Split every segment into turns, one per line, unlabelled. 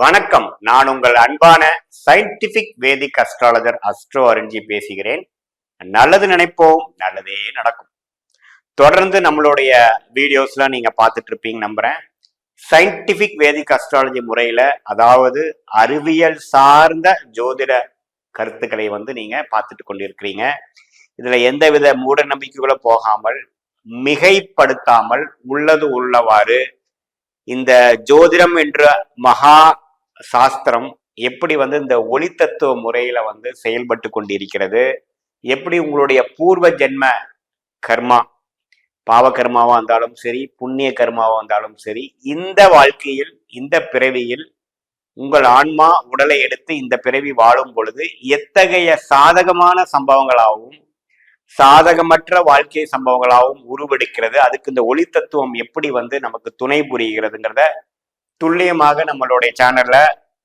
வணக்கம். நான் உங்கள் அன்பான சயின்டிபிக் வேதிக் அஸ்ட்ராலஜர் அஸ்ட்ரோ அருஞ்சி பேசுகிறேன். நல்லது நினைப்போம் நல்லதே நடக்கும். தொடர்ந்து நம்மளுடைய வீடியோஸ்லாம் நீங்க பார்த்துட்டு இருப்பீங்க நம்புறேன். சயின்டிபிக் வேதிக் அஸ்ட்ராலஜி முறையில அதாவது அறிவியல் சார்ந்த ஜோதிட கருத்துக்களை வந்து நீங்க பார்த்துட்டு கொண்டிருக்கிறீங்க. இதுல எந்தவித மூட நம்பிக்கைகளும் போகாமல் மிகைப்படுத்தாமல் உள்ளது உள்ளவாறு இந்த ஜோதிடம் என்ற மகா சாஸ்திரம் எப்படி வந்து இந்த ஒளி தத்துவ முறையில வந்து செயல்பட்டு கொண்டிருக்கிறது? எப்படி உங்களுடைய பூர்வ ஜென்ம கர்மா பாவ கர்மாவா இருந்தாலும் சரி புண்ணிய கர்மாவா இருந்தாலும் சரி இந்த வாழ்க்கையில் இந்த பிறவியில் உங்கள் ஆன்மா உடலை எடுத்து இந்த பிறவி வாழும் பொழுது எத்தகைய சாதகமான சம்பவங்களாகவும் சாதகமற்ற வாழ்க்கை சம்பவங்களாகவும் உருவெடுக்கிறது? அதுக்கு இந்த ஒளி தத்துவம் எப்படி வந்து நமக்கு துணை புரிகிறதுங்கிறத துல்லியமாக நம்மளுடைய சேனல்ல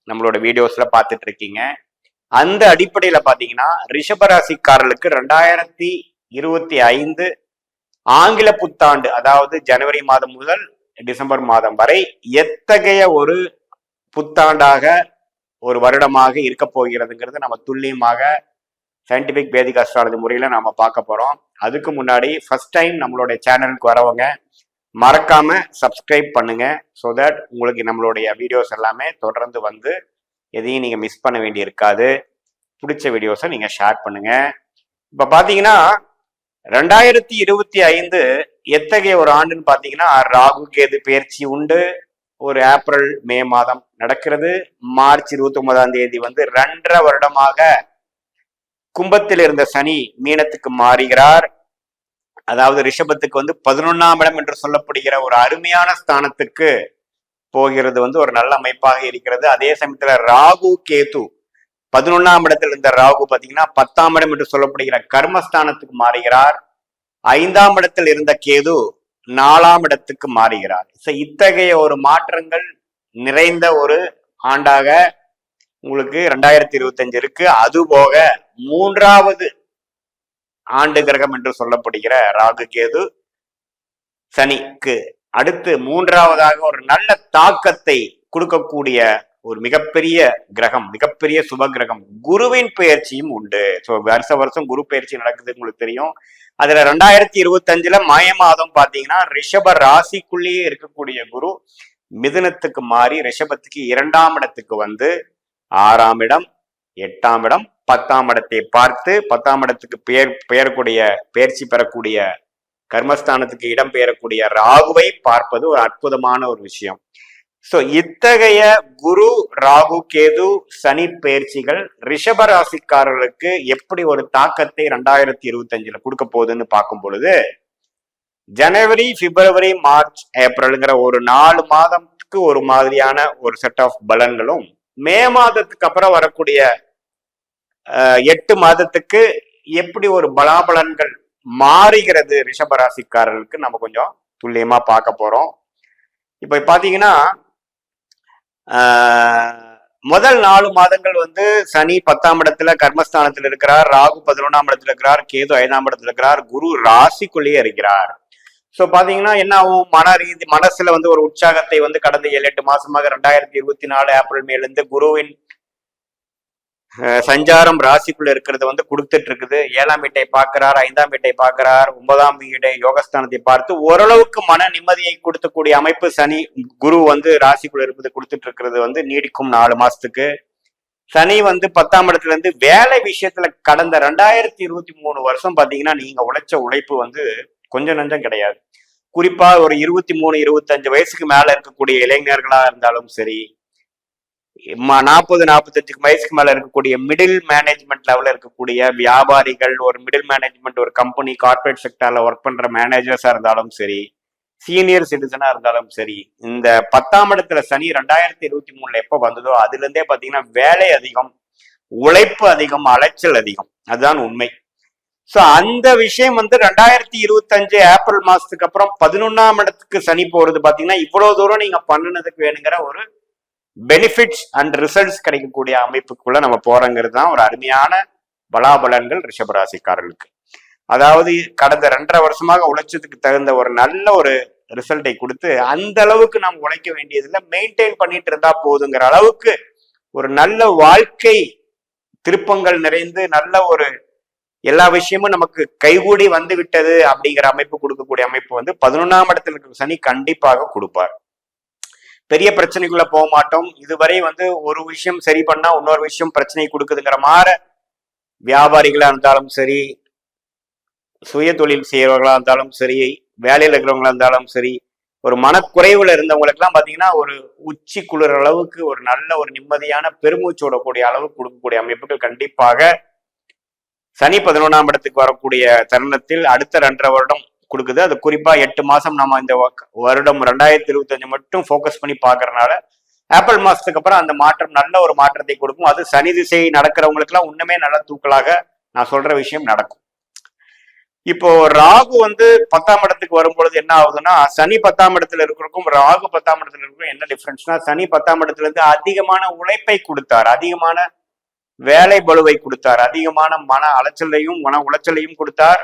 நம்மளோட வீடியோஸ்ல பார்த்துட்டு இருக்கீங்க அந்த அடிப்படையில பாத்தீங்கன்னா ரிஷபராசிக்காரர்களுக்கு ரெண்டாயிரத்தி இருபத்தி ஐந்து ஆங்கில புத்தாண்டு அதாவது ஜனவரி மாதம் முதல் டிசம்பர் மாதம் வரை எத்தகைய ஒரு புத்தாண்டாக ஒரு வருடமாக இருக்க போகிறதுங்கிறது நம்ம துல்லியமாக சயின்டிபிக் வேதிக் அஸ்ட்ராலஜி முறையில நாம பார்க்க போறோம். அதுக்கு முன்னாடி ஃபர்ஸ்ட் டைம் நம்மளுடைய சேனலுக்கு வரவங்க மறக்காம சப்ஸ்கிரைப் பண்ணுங்க ஸோ தட் உங்களுக்கு நம்மளுடைய வீடியோஸ் எல்லாமே தொடர்ந்து வந்து எதையும் நீங்கள் மிஸ் பண்ண வேண்டி இருக்காது. பிடிச்ச வீடியோஸை நீங்கள் ஷேர் பண்ணுங்க. இப்போ பார்த்தீங்கன்னா ரெண்டாயிரத்தி இருபத்தி ஐந்து எத்தகைய ஒரு ஆண்டுன்னு பார்த்தீங்கன்னா ராகு கேது பயிற்சி உண்டு. ஒரு ஏப்ரல் மே மாதம் நடக்கிறது. மார்ச் இருபத்தி ஒன்பதாம் தேதி வந்து ரெண்டரை வருடமாக கும்பத்தில் இருந்த சனி மீனத்துக்கு மாறுகிறார். அதாவது ரிஷபத்துக்கு வந்து பதினொன்னாம் இடம் என்று சொல்லப்படுகிற ஒரு அருமையான ஸ்தானத்துக்கு போகிறது வந்து ஒரு நல்ல அமைப்பாக இருக்கிறது. அதே சமயத்துல ராகு கேது பதினொன்னாம் இடத்தில் இருந்த ராகு பாத்தீங்கன்னா பத்தாம் இடம் என்று சொல்லப்படுகிற கர்மஸ்தானத்துக்கு மாறுகிறார். ஐந்தாம் இடத்தில் இருந்த கேது நாலாம் இடத்துக்கு மாறுகிறார். So, இத்தகைய ஒரு மாற்றங்கள் நிறைந்த ஒரு ஆண்டாக உங்களுக்கு ரெண்டாயிரத்தி இருபத்தஞ்சு இருக்கு. அது போக மூன்றாவது ஆண்டு கிரகம் என்று சொல்லப்படுகிற ராகு கேது சனிக்கு அடுத்து மூன்றாவதாக ஒரு நல்ல தாக்கத்தை கொடுக்கக்கூடிய ஒரு மிகப்பெரிய கிரகம் மிகப்பெரிய சுப கிரகம். குருவின் பயிற்சியும் உண்டு. ஸோ வருஷ வருஷம் குரு பயிற்சி நடக்குது உங்களுக்கு தெரியும். அதுல ரெண்டாயிரத்தி இருபத்தஞ்சுல மய மாதம் பாத்தீங்கன்னா ரிஷப ராசிக்குள்ளேயே இருக்கக்கூடிய குரு மிதுனத்துக்கு மாறி ரிஷபத்துக்கு இரண்டாம் இடத்துக்கு வந்து ஆறாம் இடம் எட்டாம் இடம் பத்தாம் இடத்தை பார்த்து பத்தாம் இடத்துக்கு பெயர் பெயரக்கூடிய பயிற்சி பெறக்கூடிய கர்மஸ்தானத்துக்கு இடம் பெயரக்கூடிய ராகுவை பார்ப்பது ஒரு அற்புதமான ஒரு விஷயம். சோ இத்தகைய குரு ராகு கேது சனி பயிற்சிகள் ரிஷப ராசிக்காரர்களுக்கு எப்படி ஒரு தாக்கத்தை ரெண்டாயிரத்தி இருபத்தி அஞ்சுல கொடுக்க போகுதுன்னு பார்க்கும் பொழுது ஜனவரி பிப்ரவரி மார்ச் ஏப்ரல்ங்கிற ஒரு நாலு மாதத்துக்கு ஒரு மாதிரியான ஒரு செட் ஆஃப் பலன்களும் மே மாதத்துக்கு அப்புறம் வரக்கூடிய எட்டு மாதத்துக்கு எப்படி ஒரு பலாபலன்கள் மாறுகிறது ரிஷபராசிக்காரர்களுக்கு நம்ம கொஞ்சம் துல்லியமா பார்க்க போறோம். இப்ப பாத்தீங்கன்னா முதல் நாலு மாதங்கள் வந்து சனி பத்தாம் இடத்துல கர்மஸ்தானத்தில் இருக்கிறார் ராகு பதினொன்றாம் இடத்துல இருக்கிறார் கேது ஐந்தாம் இடத்துல இருக்கிறார் குரு ராசிக்குள்ளேயே இருக்கிறார். ஸோ பாத்தீங்கன்னா என்ன ஆகும்? மன ரீதி மனசுல வந்து ஒரு உற்சாகத்தை வந்து கடந்த ஏழு எட்டு மாசமாக ரெண்டாயிரத்தி இருபத்தி நாலு ஏப்ரல் மேலிருந்து குருவின் சஞ்சாரம் ராசிக்குள்ள இருக்கிறது வந்து கொடுத்துட்டு இருக்குது ஏழாம் வீட்டை பார்க்கிறார் ஐந்தாம் வீட்டை பார்க்கிறார் ஒன்பதாம் வீட்டை யோகஸ்தானத்தை பார்த்து ஓரளவுக்கு மன நிம்மதியை கொடுக்கக்கூடிய அமைப்பு சனி குரு வந்து ராசிக்குள்ள இருப்பது கொடுத்துட்டு இருக்கிறது வந்து நீடிக்கும் நாலு மாசத்துக்கு. சனி வந்து பத்தாம் இடத்துல இருந்து வேலை விஷயத்துல கடந்த ரெண்டாயிரத்தி இருபத்தி மூணு வருஷம் பாத்தீங்கன்னா நீங்க உழைச்ச உழைப்பு வந்து கொஞ்சம் நஞ்சம் கிடையாது. குறிப்பா ஒரு இருபத்தி மூணு இருபத்தஞ்சு வயசுக்கு மேல இருக்கக்கூடிய இளைஞர்களா இருந்தாலும் சரி நாற்பது நாற்பத்தஞ்சுக்கு வயசுக்கு மேல இருக்கக்கூடிய மிடில் மேனேஜ்மெண்ட் லெவலில் இருக்கக்கூடிய வியாபாரிகள் ஒரு மிடில் மேனேஜ்மெண்ட் ஒரு கம்பெனி கார்ப்பரேட் செக்டர்ல ஒர்க் பண்ற மேனேஜர்ஸா இருந்தாலும் சரி சீனியர் சிட்டிசனா இருந்தாலும் சரி இந்த பத்தாம் இடத்துல சனி ரெண்டாயிரத்தி இருபத்தி மூணுல எப்ப வந்ததோ அதுல இருந்தே பாத்தீங்கன்னா வேலை அதிகம் உழைப்பு அதிகம் அலைச்சல் அதிகம். அதுதான் உண்மை. சோ அந்த விஷயம் வந்து ரெண்டாயிரத்தி இருபத்தஞ்சு ஏப்ரல் மாசத்துக்கு அப்புறம் பதினொன்னாம் இடத்துக்கு சனி போறது பாத்தீங்கன்னா இவ்வளவு தூரம் நீங்க பண்ணுனதுக்கு வேணுங்கிற ஒரு பெனிஃபிட்ஸ் அண்ட் ரிசல்ட்ஸ் கிடைக்கக்கூடிய அமைப்புக்குள்ள நம்ம போறோங்கிறது தான் ஒரு அருமையான பலாபலன்கள் ரிஷபராசிக்காரர்களுக்கு. அதாவது கடந்த ரெண்டரை வருஷமாக உழைச்சதுக்கு தகுந்த ஒரு நல்ல ஒரு ரிசல்ட்டை கொடுத்து அந்த அளவுக்கு நாம் உழைக்க வேண்டியதில்லை மெயின்டைன் பண்ணிட்டு இருந்தா போதுங்கிற அளவுக்கு ஒரு நல்ல வாழ்க்கை திருப்பங்கள் நிறைந்து நல்ல ஒரு எல்லா விஷயமும் நமக்கு கைகூடி வந்து விட்டது அப்படிங்கிற அமைப்பு கொடுக்கக்கூடிய அமைப்பு வந்து பதினொன்னாம் இடத்துல இருக்கிற சனி கண்டிப்பாக கொடுப்பார். பெரிய பிரச்சனைக்குள்ள போக மாட்டோம். இதுவரை வந்து ஒரு விஷயம் சரி பண்ணா இன்னொரு விஷயம் பிரச்சனை கொடுக்குதுங்கிற மாதிரி வியாபாரிகளா இருந்தாலும் சரி சுய தொழில் செய்யறவர்களா இருந்தாலும் சரி வேலையில இருக்கிறவங்களா இருந்தாலும் சரி ஒரு மனக்குறைவுல இருந்தவங்களுக்குலாம் பாத்தீங்கன்னா ஒரு உச்சி குளிர் அளவுக்கு ஒரு நல்ல ஒரு நிம்மதியான பெருமூச்சு விடக்கூடிய அளவுக்கு கொடுக்கக்கூடிய அமைப்புகள் கண்டிப்பாக சனி பதினொன்றாம் இடத்துக்கு வரக்கூடிய தருணத்தில் அடுத்த ரெண்டரை வருடம் கொடுக்குது. அது குறிப்பா எட்டு மாதம் நம்ம இந்த வருடம் ரெண்டாயிரத்தி இருபத்தஞ்சு மட்டும் ஃபோக்கஸ் பண்ணி பார்க்கறனால ஆப்பிள் மாசத்துக்கு அப்புறம் அந்த மாற்றம் நல்ல ஒரு மாற்றத்தை கொடுக்கும். அது சனி திசை நடக்கிறவங்களுக்குலாம் இன்னுமே நல்ல தூக்கலாக நான் சொல்ற விஷயம் நடக்கும். இப்போ ராகு வந்து பத்தாம் இடத்துக்கு வரும்பொழுது என்ன ஆகுதுன்னா சனி பத்தாம் இடத்துல இருக்கிறக்கும் ராகு பத்தாம் இடத்துல இருக்கிறக்கும் என்ன டிஃப்ரென்ஸ்னா சனி பத்தாம் இடத்துல இருந்து அதிகமான உழைப்பை கொடுத்தார். அதிகமான வேலை பளுவை கொடுத்தார். அதிகமான மன அலைச்சலையும் மன உளைச்சலையும் கொடுத்தார்.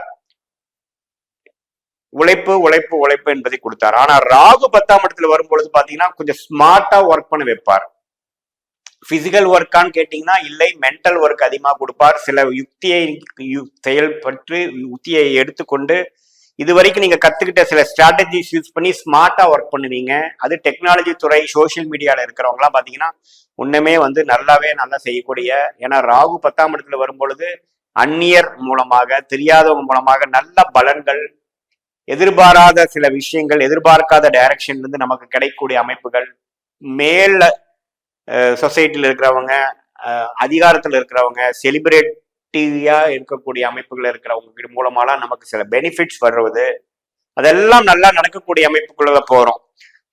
உழைப்பு உழைப்பு உழைப்பு என்பதை கொடுத்தார். ஆனா ராகு பத்தாம் இடத்துல வரும்பொழுது பாத்தீங்கன்னா கொஞ்சம் ஸ்மார்ட்டா ஒர்க் பண்ண வைப்பார். பிசிக்கல் ஒர்க்கான்னு கேட்டீங்கன்னா இல்லை மென்டல் ஒர்க் அதிகமாக கொடுப்பார். சில யுக்தியை யு- செயல்பட்டு யுக்தியை எடுத்துக்கொண்டு இது வரைக்கும் நீங்க கத்துக்கிட்ட சில ஸ்ட்ராட்டஜிஸ் யூஸ் பண்ணி ஸ்மார்ட்டா ஒர்க் பண்ணுவீங்க. அது டெக்னாலஜி துறை சோஷியல் மீடியால இருக்கிறவங்களாம் பாத்தீங்கன்னா உன்னுமே வந்து நல்லாவே நல்லா செய்யக்கூடிய ஏன்னா ராகு பத்தாம் இடத்துல வரும்பொழுது அந்நியர் மூலமாக தெரியாதவங்க மூலமாக நல்ல பலன்கள் எதிர்பாராத சில விஷயங்கள் எதிர்பார்க்காத டைரக்ஷன்ல இருந்து நமக்கு கிடைக்கக்கூடிய அமைப்புகள் மேல சொசைட்டியில் இருக்கிறவங்க அதிகாரத்தில் இருக்கிறவங்க செலிபிரேட்டிவா இருக்கக்கூடிய அமைப்புகள் இருக்கிறவங்க மூலமாலாம் நமக்கு சில பெனிஃபிட்ஸ் வருவது. அதெல்லாம் நல்லா நடக்கக்கூடிய அமைப்புக்குள்ள போறோம்.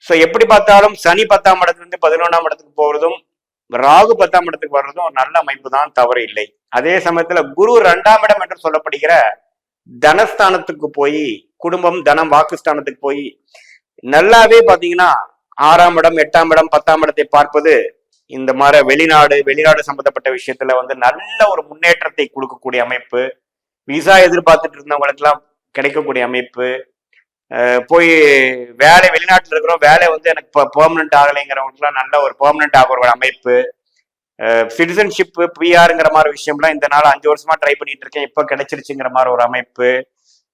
ஸோ எப்படி பார்த்தாலும் சனி பத்தாம் இடத்துலேருந்து பதினொன்றாம் இடத்துக்கு போகிறதும் ராகு பத்தாம் இடத்துக்கு வர்றதும் ஒரு நல்ல அமைப்பு தான் தவறு இல்லை. அதே சமயத்துல குரு ரெண்டாம் இடம் என்று சொல்லப்படுகிற தனஸ்தானத்துக்கு போய் குடும்பம் தனம் வாக்குஸ்தானத்துக்கு போய் நல்லாவே பாத்தீங்கன்னா ஆறாம் இடம் எட்டாம் இடம் பத்தாம் இடத்தை பார்ப்பது இந்த மாதிரி வெளிநாடு வெளிநாடு சம்பந்தப்பட்ட விஷயத்துல வந்து நல்ல ஒரு முன்னேற்றத்தை கொடுக்கக்கூடிய அமைப்பு. விசா எதிர்பார்த்துட்டு இருந்தவங்களுக்கெல்லாம் கிடைக்கக்கூடிய அமைப்பு. போய் வேலை வெளிநாட்டில் இருக்கிறோம் வேலை வந்து எனக்கு இப்போ பெர்மனன்ட் ஆகலைங்கிறவங்களுக்குலாம் நல்ல ஒரு பெர்மனன்ட் ஆகிற ஒரு அமைப்பு. சிட்டிசன்ஷிப்பு பிஆருங்கிற மாதிரி விஷயம்லாம் இந்த நாள் அஞ்சு வருஷமா ட்ரை பண்ணிட்டு இருக்கேன். இப்போ கிடைச்சிருச்சுங்கிற மாதிரி ஒரு அமைப்பு.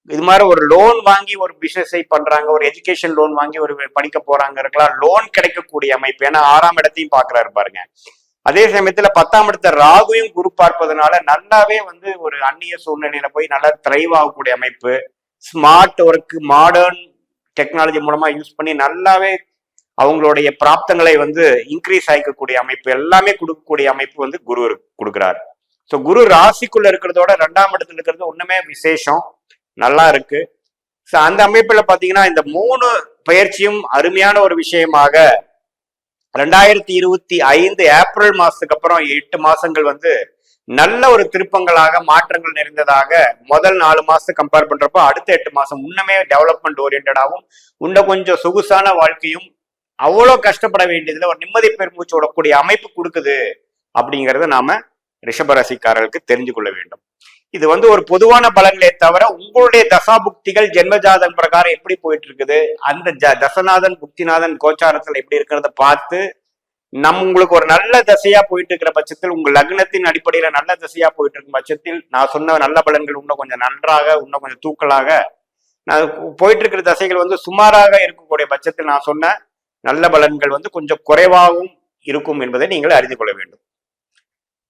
இது மாதிரி ஒரு லோன் வாங்கி ஒரு பிசினஸை பண்றாங்க ஒரு எஜுகேஷன் லோன் வாங்கி ஒரு படிக்க இருக்கலாம் லோன் கிடைக்கக்கூடிய அமைப்பு. ஏன்னா ஆறாம் இடத்தையும் பாக்குறாரு பாருங்க. அதே சமயத்துல பத்தாம் இடத்த ராகுவையும் குரு பார்ப்பதனால நல்லாவே வந்து ஒரு அந்நிய சூழ்நிலையில போய் நல்லா த்ரைவ் ஆகக்கூடிய அமைப்பு. ஸ்மார்ட் ஒர்க் மாடர்ன் டெக்னாலஜி மூலமா யூஸ் பண்ணி நல்லாவே அவங்களுடைய பிராப்தங்களை வந்து இன்க்ரீஸ் ஆகிக்கக்கூடிய அமைப்பு எல்லாமே கொடுக்கக்கூடிய அமைப்பு வந்து குரு கொடுக்குறாரு. ஸோ குரு ராசிக்குள்ள இருக்கிறதோட ரெண்டாம் இடத்துல இருக்கிறது ஒண்ணுமே விசேஷம். நல்லா இருக்கு. ஸோ அந்த அமைப்பில் பார்த்தீங்கன்னா இந்த மூணு பயிற்சியும் அருமையான ஒரு விஷயமாக ரெண்டாயிரத்தி இருபத்தி ஐந்து ஏப்ரல் மாசத்துக்கு அப்புறம் எட்டு மாசங்கள் வந்து நல்ல ஒரு திருப்பங்களாக மாற்றங்கள் நிறைந்ததாக முதல் நாலு மாசத்தை கம்பேர் பண்றப்போ அடுத்த எட்டு மாசம் இன்னுமே டெவலப்மெண்ட் ஓரியன்டாகவும் இன்னும் கொஞ்சம் சொகுசான வாழ்க்கையும் அவ்வளோ கஷ்டப்பட வேண்டியதுல ஒரு நிம்மதி பெருமூச்சு விடக்கூடிய அமைப்பு கொடுக்குது அப்படிங்கறத நாம ரிஷபராசிக்காரர்களுக்கு தெரிஞ்சு கொள்ள வேண்டும். இது வந்து ஒரு பொதுவான பலன்களே தவிர உங்களுடைய தசாபுக்திகள் ஜென்மஜாதன் பிரகாரம் எப்படி போயிட்டு இருக்குது அந்த ஜ- தசநாதன் புக்திநாதன் கோச்சாரத்தில் எப்படி இருக்கிறத பார்த்து நம் உங்களுக்கு ஒரு நல்ல தசையா போயிட்டு இருக்கிற பட்சத்தில் உங்க லக்னத்தின் அடிப்படையில நல்ல தசையா போயிட்டு இருக்கும் பட்சத்தில் நான் சொன்ன நல்ல பலன்கள் இன்னும் கொஞ்சம் நன்றாக இன்னும் கொஞ்சம் தூக்கலாக நான் போயிட்டு இருக்கிற தசைகள் வந்து சுமாராக இருக்கக்கூடிய பட்சத்தில் நான் சொன்ன நல்ல பலன்கள் வந்து கொஞ்சம் குறைவாகவும் இருக்கும் என்பதை நீங்கள் அறிந்து கொள்ள வேண்டும்.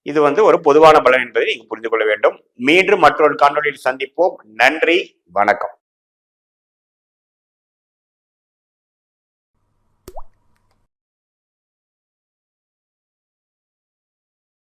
இது வந்து ஒரு பொதுவான பலன் என்பதை நீங்கள் புரிந்து கொள்ள வேண்டும். மீண்டும் மற்றொரு காணொலியில் சந்திப்போம். நன்றி. வணக்கம்.